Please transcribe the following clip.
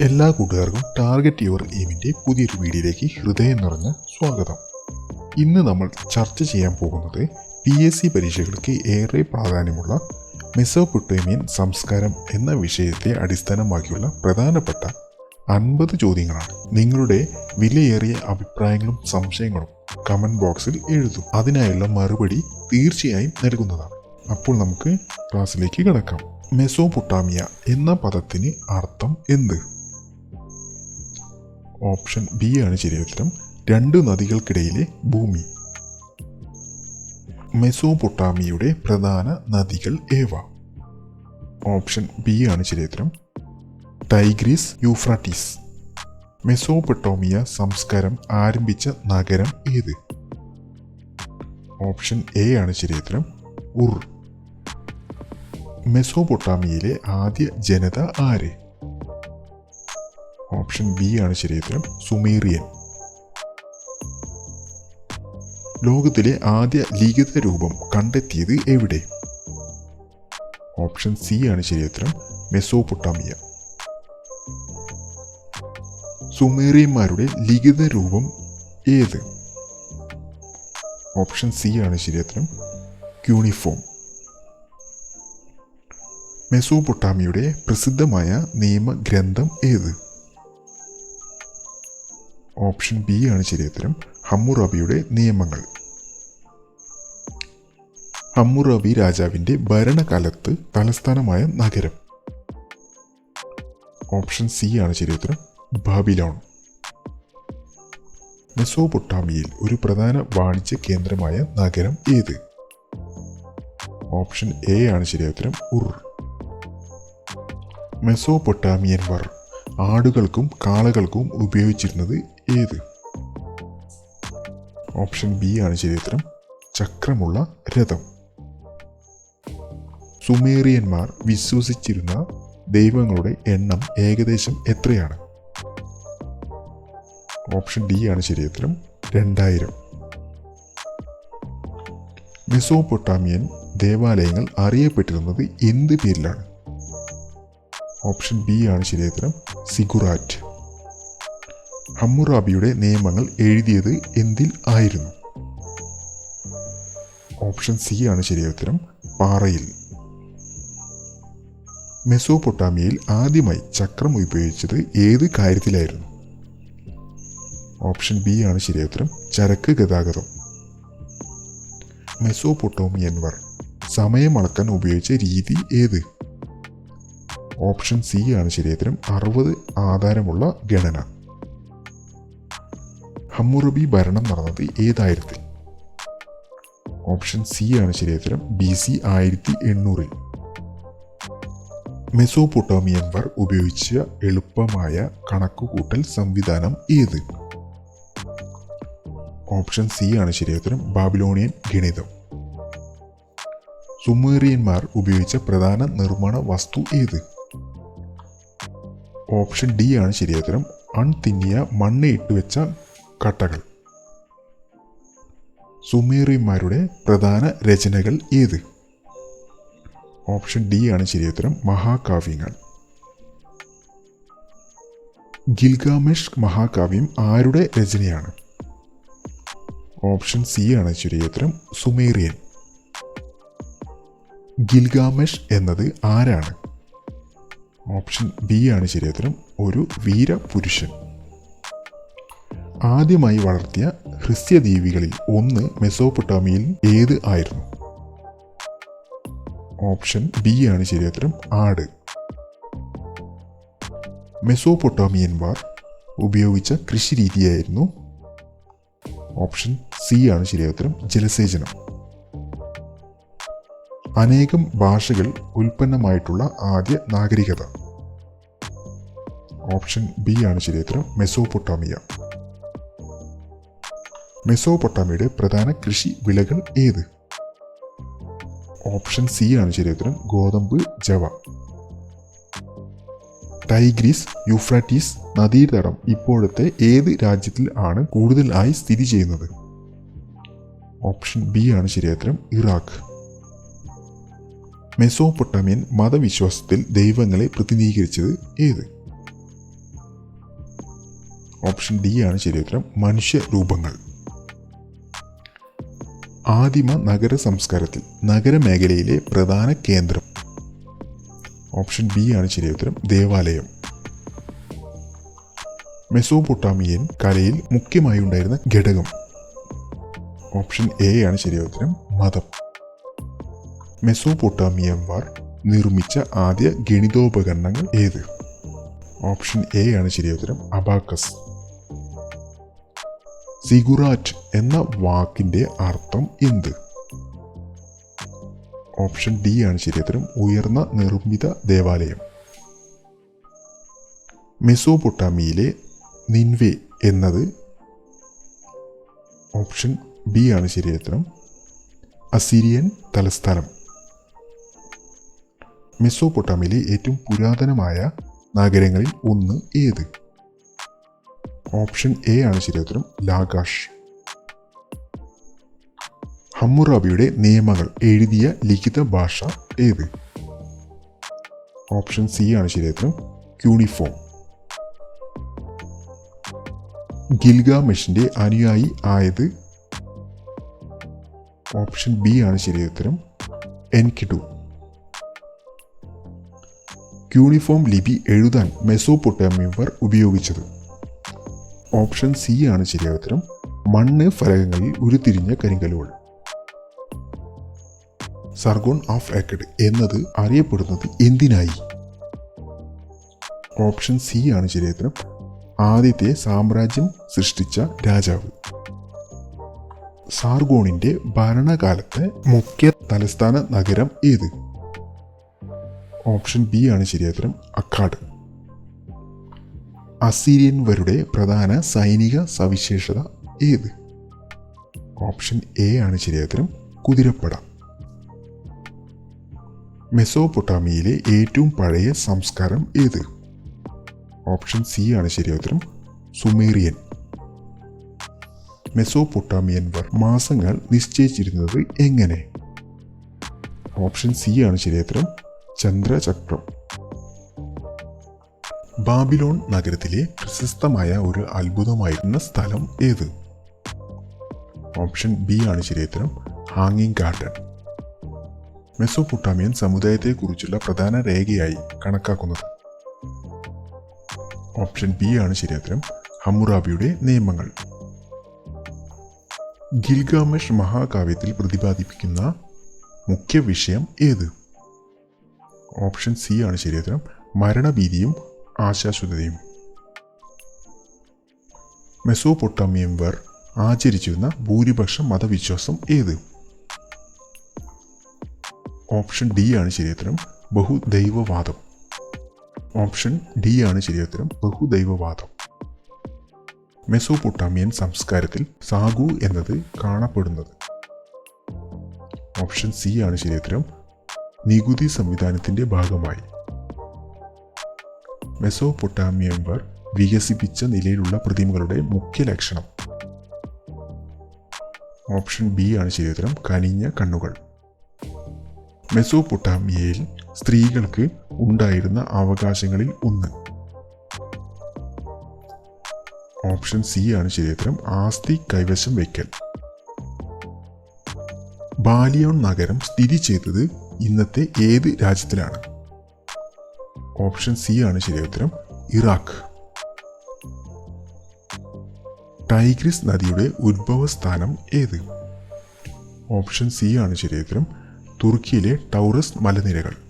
എല്ലാ കൂട്ടുകാർക്കും target your എയിമിന്റെ പുതിയൊരു വീഡിയോയിലേക്ക് ഹൃദയം നിറഞ്ഞ സ്വാഗതം. ഇന്ന് നമ്മൾ ചർച്ച ചെയ്യാൻ പോകുന്നത് പി എസ് സി പരീക്ഷകൾക്ക് ഏറെ പ്രാധാന്യമുള്ള മെസോപൊട്ടേമിയൻ സംസ്കാരം എന്ന വിഷയത്തെ അടിസ്ഥാനമാക്കിയുള്ള പ്രധാനപ്പെട്ട അൻപത് ചോദ്യങ്ങളാണ്. നിങ്ങളുടെ വിലയേറിയ അഭിപ്രായങ്ങളും സംശയങ്ങളും കമന്റ് ബോക്സിൽ എഴുതും. അതിനായുള്ള മറുപടി തീർച്ചയായും നൽകുന്നതാണ്. അപ്പോൾ നമുക്ക് ക്ലാസ്സിലേക്ക് കിടക്കാം. മെസോപൊട്ടാമിയ എന്ന പദത്തിന് അർത്ഥം എന്ത്? ഓപ്ഷൻ ബി ആണ് ശരിയ ഉത്തരം രണ്ട് നദികൾക്കിടയിലെ ഭൂമി. മെസോപൊട്ടാമിയയുടെ പ്രധാന നദികൾ ഏവ? ഓപ്ഷൻ ബി ആണ് ശരിയ ഉത്തരം ടൈഗ്രീസ് യൂഫ്രാട്ടീസ്. മെസോപൊട്ടോമിയ സംസ്കാരം ആരംഭിച്ച നഗരം ഏത്? ഓപ്ഷൻ എ ആണ് ശരിയ ഉത്തരം ഉർ. മെസോപൊട്ടാമിയയിലെ ആദ്യ ജനത ആര്? ഓപ്ഷൻ ബി ആണ് ശരിയുത്തരം സുമേറിയൻ. ലോകത്തിലെ ആദ്യ ലിഖിത രൂപം കണ്ടെത്തിയത് എവിടെ? ഓപ്ഷൻ സി ആണ് ശരിയുത്തരം മെസോപൊട്ടാമിയ സുമേറിയന്മാരുടെ ലിഖിത രൂപം ഏത്? ഓപ്ഷൻ സി ആണ് ശരിയുത്തരം ക്യൂണിഫോം. മെസോപൊട്ടാമിയുടെ പ്രസിദ്ധമായ നിയമഗ്രന്ഥം ഏത്? ഓപ്ഷൻ ബി ആണ് ശരിയുത്തരം. ഹമ്മുറബിയുടെ നിയമങ്ങൾ. ഹമ്മുറബി രാജാവിന്റെ ഭരണകാലത്ത് തലസ്ഥാനമായ നഗരം. ഓപ്ഷൻ സി ആണ് ശരിയുത്തരം. ബാബിലോൺ. മെസോപൊട്ടാമിയയിൽ ഒരു പ്രധാന വാണിജ്യ കേന്ദ്രമായ നഗരം ഏത്? ഓപ്ഷൻ എ ആണ് ശരിയുത്തരം. ഉർ. മെസോപൊട്ടാമിയൻവർ ആടുകൾക്കും കാളകൾക്കും ഉപയോഗിച്ചിരുന്നത് ഏത്? ഓപ്ഷൻ ബി ആണ് ശരിയുത്തരം ചക്രമുള്ള രഥം. സുമേറിയന്മാർ വിശ്വസിച്ചിരുന്ന ദൈവങ്ങളുടെ എണ്ണം ഏകദേശം എത്രയാണ്? ഓപ്ഷൻ ഡി ആണ് ശരിയുത്തരം രണ്ടായിരം. മെസോപൊട്ടാമിയൻ ദേവാലയങ്ങൾ അറിയപ്പെട്ടിരുന്നത് എന്ത് പേരിലാണ്? ഓപ്ഷൻ ബി ആണ് ശരിയുത്തരം സിഗുറാറ്റ്. ഹമ്മുറാബിയുടെ നിയമങ്ങൾ എഴുതിയത് എന്തിൽ ആയിരുന്നു? ഓപ്ഷൻ സി ആണ് ശരിയായ ഉത്തരം. പാറയിൽ. മെസോപൊട്ടാമിയയിൽ ആദ്യമായി ചക്രം ഉപയോഗിച്ചത് ഏത് കാര്യത്തിലായിരുന്നു? ഓപ്ഷൻ ബി ആണ് ശരിയായ ഉത്തരം. ചരക്ക് ഗതാഗതം. മെസോപൊട്ടോമിയൻവർ സമയം അളക്കാൻ ഉപയോഗിച്ച രീതി ഏത്? ഓപ്ഷൻ സി ആണ് ശരിയുത്തരം അറുപത് ആധാരമുള്ള ഗണന. ഹമ്മുറബി ഭരണം നടന്നത് ഏതായിരത്തിൽ ഓപ്ഷൻ സി ആണ് ശരിയുത്തരം ബി സി ആയിരത്തി എണ്ണൂറിൽ. മെസോപൊട്ടോമിയൻവർ ഉപയോഗിച്ച എളുപ്പമായ കണക്കുകൂട്ടൽ സംവിധാനം ഏത്? ഓപ്ഷൻ സി ആണ് ശരിയുത്തരം ബാബിലോണിയൻ ഗണിതം. സുമേറിയന്മാർ ഉപയോഗിച്ച പ്രധാന നിർമ്മാണ വസ്തു ഏത്? ഓപ്ഷൻ ഡി ആണ് ശരിയുത്തരം അൺതിന്നിയ മണ്ണ് ഇട്ടുവെച്ച കട്ടകൾ സുമേറിയന്മാരുടെ പ്രധാന രചനകൾ ഏത്? ഓപ്ഷൻ ഡി ആണ് ശരിയുത്തരം മഹാകാവ്യങ്ങൾ. ഗിൽഗാമേഷ് മഹാകാവ്യം ആരുടെ രചനയാണ്? ഓപ്ഷൻ സി ആണ് ശരിയുത്തരം സുമേറിയൻ. ഗിൽഗാമേഷ് എന്നത് ആരാണ്? ഓപ്ഷൻ ബി ആണ് ശരിയുത്തരം ഒരു വീരപുരുഷൻ. ആദ്യമായി വളർത്തിയ ഹ്രസ്യദ്വീപികളിൽ ഒന്ന് മെസോപ്പൊട്ടാമിയയിൽ ഏത് ആയിരുന്നു? ഓപ്ഷൻ ബി ആണ് ശരിയുത്തരം ആട്. മെസോപ്പൊട്ടാമിയൻമാർ ഉപയോഗിച്ച കൃഷി രീതിയായിരുന്നു. ഓപ്ഷൻ സി ആണ് ശരിയുത്തരം ജലസേചനം. അനേകം ഭാഷകൾ ഉൽപ്പന്നമായിട്ടുള്ള ആദ്യ നാഗരികത. ഓപ്ഷൻ ബി ആണ് ശരിയുത്തരം മെസോപ്പൊട്ടാമിയ മെസോപ്പൊട്ടാമിയുടെ പ്രധാന കൃഷി വിളകൾ ഏത്? ഓപ്ഷൻ സി ആണ് ശരിയുത്തരം ഗോതമ്പ് ജവ. ടൈഗ്രീസ് യുഫ്രാറ്റീസ് നദീതടം ഇപ്പോഴത്തെ ഏത് രാജ്യത്തിൽ ആണ് കൂടുതലായി സ്ഥിതി ചെയ്യുന്നത്? ഓപ്ഷൻ ബി ആണ് ശരിയുത്തരം ഇറാഖ്. മെസോപൊട്ടാമിയൻ മതവിശ്വാസത്തിൽ ദൈവങ്ങളെ പ്രതിനിധീകരിച്ചത് ഏത്? ഓപ്ഷൻ ഡി ആണ് ശരിയുത്തരം മനുഷ്യ രൂപങ്ങൾ. ആദിമ നഗര സംസ്കാരത്തിൽ നഗരമേഖലയിലെ പ്രധാന കേന്ദ്രം. ഓപ്ഷൻ ബി ആണ് ശരിയുത്തരം ദേവാലയം. മെസോപൊട്ടാമിയൻ കലയിൽ മുഖ്യമായി ഉണ്ടായിരുന്ന ഘടകം. ഓപ്ഷൻ എ ആണ് ശരിയുത്തരം മതം. മെസോപൊട്ടാമിയന്മാർ നിർമ്മിച്ച ആദ്യ ഗണിതോപകരണങ്ങൾ ഏത്? ഓപ്ഷൻ എ ആണ് ശരിയുത്തരം അബാക്കസ്. സിഗുറാറ്റ് എന്ന വാക്കിന്റെ അർത്ഥം എന്ത്? ഓപ്ഷൻ ഡി ആണ് ശരിയുത്തരം ഉയർന്ന നിർമ്മിത ദേവാലയം. മെസോപൊട്ടാമിയിലെ നിൻവേ എന്നത് ഓപ്ഷൻ ബി ആണ് ശരിയുത്തരം അസിരിയൻ തലസ്ഥാനം. മെസോപൊട്ടാമിയിലെ ഏറ്റവും പുരാതനമായ നഗരങ്ങളിൽ ഒന്ന് ഏത്? ഓപ്ഷൻ എ ആണ് ശരിയുത്തരം ലാഗാഷ് ഹമ്മുറാബിയുടെ നിയമങ്ങൾ എഴുതിയ ലിഖിത ഭാഷ ഏത്? ഓപ്ഷൻ സി ആണ് ശരിയുത്തരം ക്യൂണിഫോം. ഗിൽഗാമെഷിന്റെ അനുയായി ആയത്? ഓപ്ഷൻ ബി ആണ് ശരിയുത്തരം എൻകിഡു. ക്യൂണിഫോം ലിപി എഴുതാൻ മെസോപൊട്ടാമിയർ ഉപയോഗിച്ചത്? ഓപ്ഷൻ സി ആണ് ശരിയായ ഉത്തരം. മണ്ണ് ഫലകങ്ങളിൽ ഉരുത്തിരിഞ്ഞ കരിങ്കല്ലുകൾ. സർഗോൺ ഓഫ് ആക്കഡ് എന്നത് അറിയപ്പെടുന്നത് എന്തിനായി? ഓപ്ഷൻ സി ആണ് ശരിയുത്തരം ആദ്യത്തെ സാമ്രാജ്യം സൃഷ്ടിച്ച രാജാവ്. സാർഗോണിന്റെ ഭരണകാലത്തെ മുഖ്യ തലസ്ഥാന നഗരം ഏത്? ഓപ്ഷൻ ബി ആണ് ശരിയുത്തരം അക്കാഡ് അസീരിയൻവരുടെ പ്രധാന സൈനിക സവിശേഷത ഏത്? ഓപ്ഷൻ എ ആണ് ശരിയുത്തരം കുതിരപ്പട. മെസോപൊട്ടാമിയയിലെ ഏറ്റവും പഴയ സംസ്കാരം ഏത്? ഓപ്ഷൻ സി ആണ് ശരിയുത്തരം സുമേറിയൻ. മെസോപൊട്ടാമിയൻവർ മാസങ്ങൾ നിശ്ചയിച്ചിരുന്നത് എങ്ങനെ? ഓപ്ഷൻ സി ആണ് ശരിയുത്തരം ചന്ദ്രചക്രം. ബാബിലോൺ നഗരത്തിലെ പ്രശസ്തമായ ഒരു അത്ഭുതമായിരുന്ന സ്ഥലം ഏത്? ഓപ്ഷൻ ബി ആണ് ശരിയുത്തരം ഹാങ്ങിങ് ഗാർഡൻ. മെസോപൊട്ടാമിയൻ സമുദായത്തെക്കുറിച്ചുള്ള പ്രധാന രേഖയായി കണക്കാക്കുന്നത്. ഓപ്ഷൻ ബി ആണ് ശരിയുത്തരം ഹമ്മുറാബിയുടെ നിയമങ്ങൾ. ഗിൽഗാമഷ് മഹാകാവ്യത്തിൽ പ്രതിപാദിപ്പിക്കുന്ന മുഖ്യ വിഷയം ഏത്? ഓപ്ഷൻ സി ആണ് ശരിയുത്തരം മരണഭീതിയും ആശാശ്വതയും മെസോപൊട്ടാമിയൻവർ ആചരിച്ചിരുന്ന ഭൂരിപക്ഷ മതവിശ്വാസം ഏത്? ഓപ്ഷൻ ഡി ആണ് ശരിയത്തരം ബഹുദൈവവാദം. ഓപ്ഷൻ ഡി ആണ് ശരിയത്തരം ബഹുദൈവവാദം. മെസോപൊട്ടാമിയൻ സംസ്കാരത്തിൽ സാഗു എന്നത് കാണപ്പെടുന്നത്. ഓപ്ഷൻ സി ആണ് ശരിയത്തരം നികുതി സംവിധാനത്തിന്റെ ഭാഗമായി. മെസോപൊട്ടാമിയൻവർ വികസിപ്പിച്ച നിലയിലുള്ള പ്രതിമകളുടെ മുഖ്യ ലക്ഷണം. ഓപ്ഷൻ ബി ആണ് ശരിയുത്തരം കനിഞ്ഞ കണ്ണുകൾ. മെസോപൊട്ടാമിയയിൽ സ്ത്രീകൾക്ക് ഉണ്ടായിരുന്ന അവകാശങ്ങളിൽ ഒന്ന്. ഓപ്ഷൻ സി ആണ് ശരിയുത്തരം ആസ്തി കൈവശം വയ്ക്കൽ ബാലിയോൺ നഗരം സ്ഥിതി ചെയ്തത് ഇന്നത്തെ ഏത് രാജ്യത്തിലാണ്? ഓപ്ഷൻ സി ആണ് ശരിയുത്തരം ഇറാഖ്. ടൈഗ്രിസ് നദിയുടെ ഉത്ഭവസ്ഥാനം ഏത്? ഓപ്ഷൻ സി ആണ് ശരിയുത്തരം തുർക്കിയിലെ ടൗറസ് മലനിരകൾ.